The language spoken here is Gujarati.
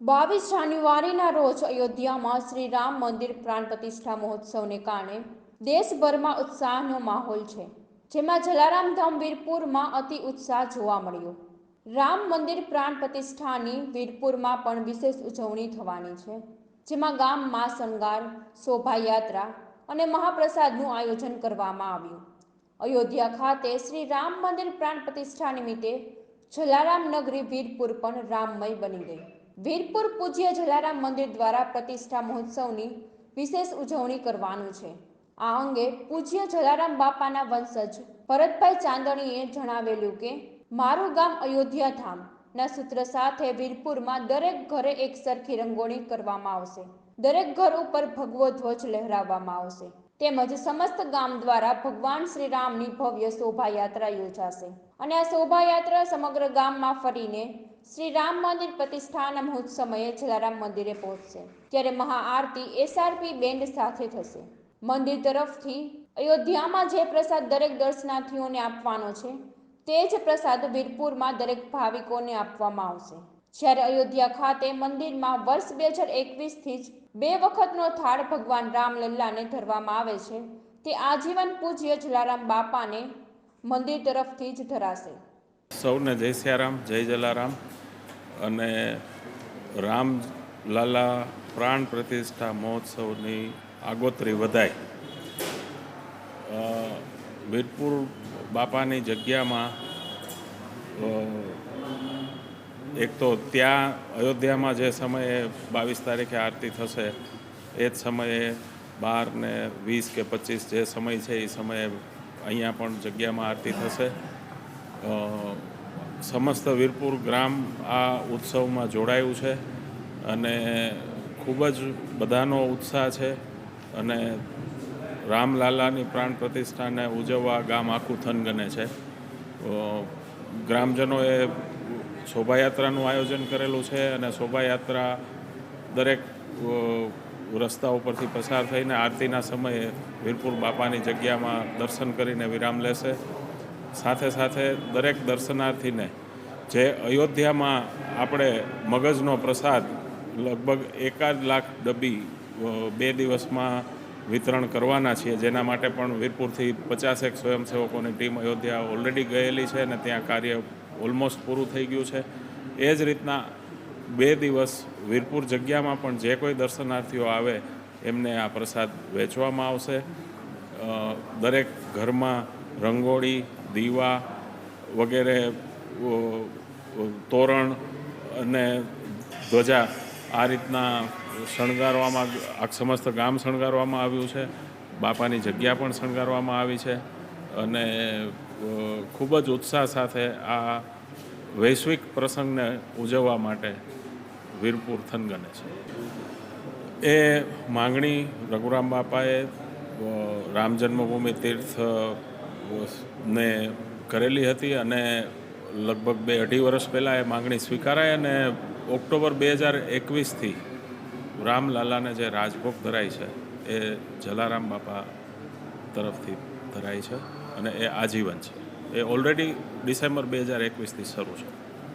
બાવીસ જાન્યુઆરીના રોજ અયોધ્યામાં શ્રી રામ મંદિર પ્રાણ પ્રતિષ્ઠા મહોત્સવને કારણે દેશભરમાં ઉત્સાહનો માહોલ છે, જેમાં જલારામ ધામ વીરપુરમાં અતિ ઉત્સાહ જોવા મળ્યો. રામ મંદિર પ્રાણ પ્રતિષ્ઠાની વીરપુરમાં પણ વિશેષ ઉજવણી થવાની છે, જેમાં ગામમાં શણગાર, શોભાયાત્રા અને મહાપ્રસાદનું આયોજન કરવામાં આવ્યું. અયોધ્યા ખાતે શ્રી રામ મંદિર પ્રાણ પ્રતિષ્ઠા નિમિત્તે જલારામ નગરી વીરપુર પણ રામમય બની ગઈ. વીરપુર પૂજ્ય જલારામ મંદિર દ્વારા પ્રતિષ્ઠા મહોત્સવની વિશેષ ઉજવણી કરવાનું છે. આ અંગે પૂજ્ય જલારામ બાપાના વંશજ ભરતભાઈ ચાંદણીએ જણાવેલું કે, મારું ગામ અયોધ્યા ધામ ના સૂત્ર સાથે વીરપુરમાં દરેક ઘરે એક સરખી રંગોળી કરવામાં આવશે. દરેક ઘર ઉપર ભગવો ધ્વજ લહેરાવવામાં આવશે. તેમજ સમસ્ત ગામ દ્વારા ભગવાન શ્રી રામની ભવ્ય શોભાયાત્રા યોજાશે. અને આ શોભાયાત્રા સમગ્ર ગામમાં ફરીને શ્રી રામ મંદિર પ્રતિષ્ઠાના મુહૂર્ત સમયે જલારામ મંદિરે પહોંચશે ત્યારે મહાઆરતી એસઆરપી બેન્ડ સાથે થશે. મંદિર તરફથી અયોધ્યામાં જે પ્રસાદ દરેક દર્શનાર્થીઓને આપવાનો છે, તે જ પ્રસાદ વીરપુરમાં દરેક ભાવિકોને આપવામાં આવશે. જ્યારે અયોધ્યા ખાતે મંદિરમાં વર્ષ બે હજાર એકવીસથી જ બે વખતનો થાળ ભગવાન રામલલ્લાને ધરવામાં આવે છે, તે આજીવન પૂજ્ય જલારામ બાપાને મંદિર તરફથી જ ધરાશે. સૌને જય સિયારામ, જય જલારામ અને રામ લાલા પ્રાણ પ્રતિષ્ઠા મહોત્સવની આગોતરી વધાય. વીરપુર બાપાની જગ્યામાં એક તો ત્યાં અયોધ્યામાં જે સમયે બાવીસ તારીખે આરતી થશે, એ જ સમયે બાર ને વીસ કે પચીસ જે સમય છે, એ સમયે અહીંયા પણ જગ્યામાં આરતી થશે. સમસ્ત વીરપુર ગ્રામ આ ઉત્સવમાં જોડાયું છે અને ખૂબ જ બધાનો ઉત્સાહ છે અને રામલાલાની પ્રાણ પ્રતિષ્ઠાને ઉજવવા ગામ આખું થનગને છે. ગ્રામજનોએ શોભાયાત્રાનું આયોજન કરેલું છે અને શોભાયાત્રા દરેક રસ્તા ઉપરથી પસાર થઈને આરતીના સમયે વીરપુર બાપાની જગ્યામાં દર્શન કરીને વિરામ લેશે. સાથે સાથે દરેક દર્શનાર્થીને જે અયોધ્યામાં આપણે મગજનો પ્રસાદ લગભગ એકાદ લાખ ડબ્બી બે દિવસમાં વિતરણ કરવાના છીએ, જેના માટે પણ વીરપુરથી પચાસેક સ્વયંસેવકોની ટીમ અયોધ્યા ઓલરેડી ગયેલી છે અને ત્યાં કાર્ય ઓલમોસ્ટ પૂરું થઈ ગયું છે. એ જ રીતના બે દિવસ વીરપુર જગ્યામાં પણ જે કોઈ દર્શનાર્થીઓ આવે, એમને આ પ્રસાદ વેચવામાં આવશે. દરેક ઘરમાં રંગોળી, દીવા વગેરે તોરણ અને ધ્વજા આ રીતના શણગારવામાં સમસ્ત ગામ શણગારવામાં આવ્યું છે. બાપાની જગ્યા પણ શણગારવામાં આવી છે. અને ખૂબ જ ઉત્સાહ સાથે આ વૈશ્વિક પ્રસંગને ઉજવવા માટે વીરપુર થનગને છે. એ માંગણી રઘુરામ બાપાએ રામ જન્મભૂમિ તીર્થ ને કરેલી હતી અને લગભગ બે અઢી વર્ષ પહેલાં એ માંગણી સ્વીકારાય અને ઓક્ટોબર બે હજાર એકવીસથી રામલાલાને જે રાજભોગ ધરાય છે, એ જલારામ બાપા તરફથી ધરાય છે અને એ આજીવન છે. એ ઓલરેડી ડિસેમ્બર બે હજાર એકવીસથી શરૂ છે.